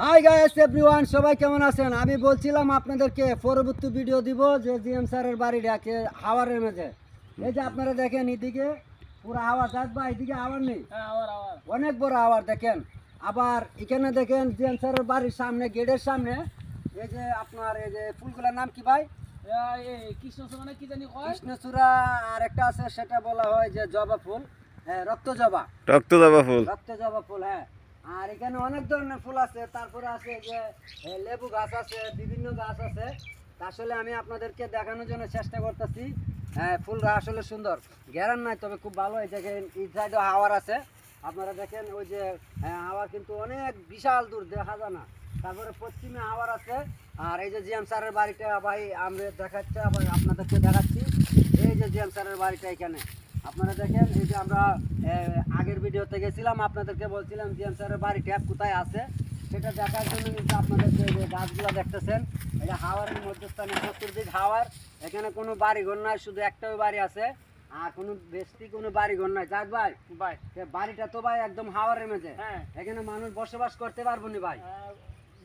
Hi guys everyone সবাই কেমন আছেন? আমি বলছিলাম আপনাদেরকে পরবর্তী ভিডিও দিব যে জিএম স্যারের বাড়ি ডাকে হাওয়ারের মেঝে। এই যে আপনারা দেখেন এদিকে পুরো হাওয়া যাক বা এদিকে হাওয়ার নেই। হ্যাঁ আবার আবার অনেক বড় হাওয়ার দেখেন। আবার এখানে দেখেন জিএম স্যারের বাড়ির সামনে গেটের সামনে এই যে আপনার এই যে ফুলগুলোর নাম কি ভাই? এই কৃষ্ণ মানে কি জানি কয়? কৃষ্ণচূড়া আর একটা আছে সেটা বলা হয় যে জবা ফুল। হ্যাঁ রক্ত জবা। রক্ত জবা ফুল। রক্ত জবা ফুল হ্যাঁ। আর এখানে অনেক ধরনের ফুল আছে। তারপরে আছে যে লেবু গাছ আছে, বিভিন্ন গাছ আছে। আসলে আমি আপনাদেরকে দেখানোর জন্য চেষ্টা করতেছি। হ্যাঁ ফুলটা আসলে সুন্দর। গ্যারান নাই, তবে খুব ভালো। এই দেখেন, এই সাইডে হাওয়ার আছে। আপনারা দেখেন, ওই যে হাওয়া কিন্তু অনেক বিশাল দূর, দেখা যায় না। তারপরে পশ্চিমে হাওয়ার আছে। আর এই যে জিএম স্যারের বাড়িটা, ভাই আমরা দেখাচ্ছি, আবার আপনাদেরকে দেখাচ্ছি। এই যে জিএম স্যারের বাড়িটা এখানে। আপনারা দেখেন এই যে আমরা আগের ভিডিওতে গেছিলাম আপনাদেরকে বলছিলাম জিএম স্যারের বাড়ি ট্যাপ কোথায় আছে? সেটা দেখার জন্য কিন্তু আপনাদেরকে যে গাছগুলো দেখতেছেন এটা হাওয়ারের মধ্যস্থানে চতুর্দিক হাওয়ার এখানে কোনো বাড়ি ঘর নাই শুধু একটাই বাড়ি আছে আর কোনো বেশি কোনো বাড়ি ঘর নাই। যাক ভাই ভাই। বাড়িটা তো ভাই একদম হাওয়ারের মেঝে হ্যাঁ। এখানে মানুষ বসবাস করতে পারব না ভাই?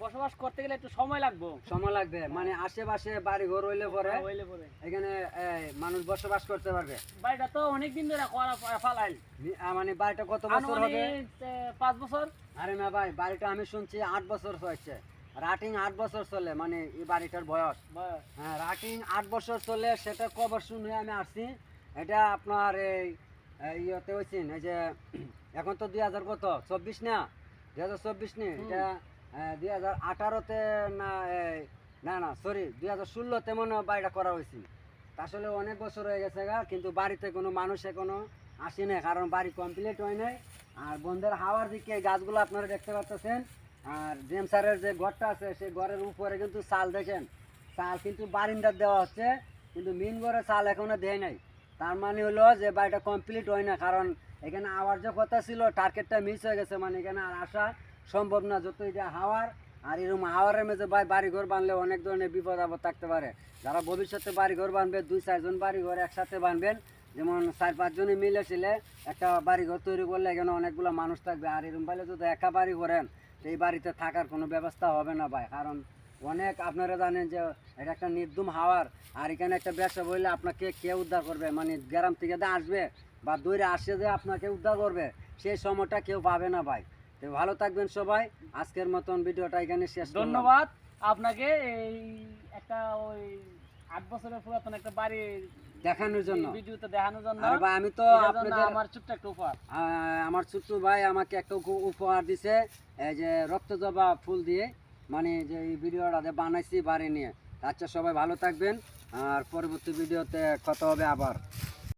বসবাস করতে গেলে একটু সময় লাগবে। সময় লাগবে মানে আশেপাশে বাড়ি ঘর হইলে পরে। এখানে মানুষ বসবাস করতে পারবে। বাড়িটা তো অনেক দিন ধরে করা ফালাইল। মানে বাড়িটা কত বছর হবে? পাঁচ বছর। আরে না ভাই বাড়িটা আমি শুনছি আট বছর হয়েছে। রাটিং আট বছর চলে মানে এই বাড়িটার বয়স। হ্যাঁ রাটিং আট বছর চলে সেটা কবার শুনে আমি আসছি। এটা আপনার এই এই ইয়েতে হয়েছেন এই যে এখন তো দুই হাজার কত? চব্বিশ না? দুই হাজার চব্বিশ নি? এটা দুই হাজার আঠারোতে না না না সরি দুই হাজার ষোলোতে মনে বাড়িটা করা হয়েছে। আসলে অনেক বছর হয়ে গেছে গা, কিন্তু বাড়িতে কোনো মানুষ এখনও আসে না কারণ বাড়ি কমপ্লিট হয় নাই। আর বন্ধের হাওয়ার দিকে গাছগুলো আপনারা দেখতে পাচ্ছেন আর জেম স্যারের যে ঘরটা আছে, সেই ঘরের উপরে কিন্তু চাল দেখেন। চাল কিন্তু বারিন্দার দেওয়া হচ্ছে, কিন্তু মেন ঘরে চাল এখনও দেয় নাই। তার মানে হলো যে বাড়িটা কমপ্লিট হয় না, কারণ এখানে আওয়ার যে কথা ছিল টার্গেটটা মিস হয়ে গেছে মানে এখানে আর আসা সম্ভব না যত এটা হাওয়ার, আর এরকম হাওয়ারের মেঝে ভাই বাড়ি ঘর বানলে অনেক ধরনের বিপদ আপদ থাকতে পারে। যারা ভবিষ্যতে বাড়িঘর বানবে, দুই চারজন বাড়িঘর একসাথে বানবেন, যেমন চার পাঁচজনে মিলে ছিলে একটা বাড়িঘর তৈরি করলে এখানে অনেকগুলো মানুষ থাকবে। আর এরকম পাইলে যদি একা বাড়ি করেন তো এই বাড়িতে থাকার কোনো ব্যবস্থা হবে না ভাই। কারণ অনেক আপনারা জানেন যে এটা একটা নির্দুম হাওয়ার, আর এখানে একটা ব্যবসা বললে আপনাকে কে উদ্ধার করবে? মানে গ্রাম থেকে আসবে বা দূরে আসে যে আপনাকে উদ্ধার করবে, সেই সময়টা কেউ পাবে না ভাই। তো ভালো থাকবেন সবাই। আজকের মতন ভিডিওটা এখানে শেষ ধন্যবাদ। আপনাকে এই একটা ওই আট বছরের পুরাতন একটা বাড়ি দেখানোর জন্য। ভিডিওতে দেখানোর জন্য। আরে ভাই আমি তো আপনাদের আমার ছোট্ট একটা উপহার। আমার ছোট্ট ভাই আমাকে একটা উপ- উপহার দিছে এই যে রক্তজবা ফুল দিয়ে। মানে যে এই ভিডিওটা যে বানাইছি বাড়ি নিয়ে। আচ্ছা সবাই ভালো থাকবেন। আর পরবর্তী ভিডিওতে কথা হবে আবার।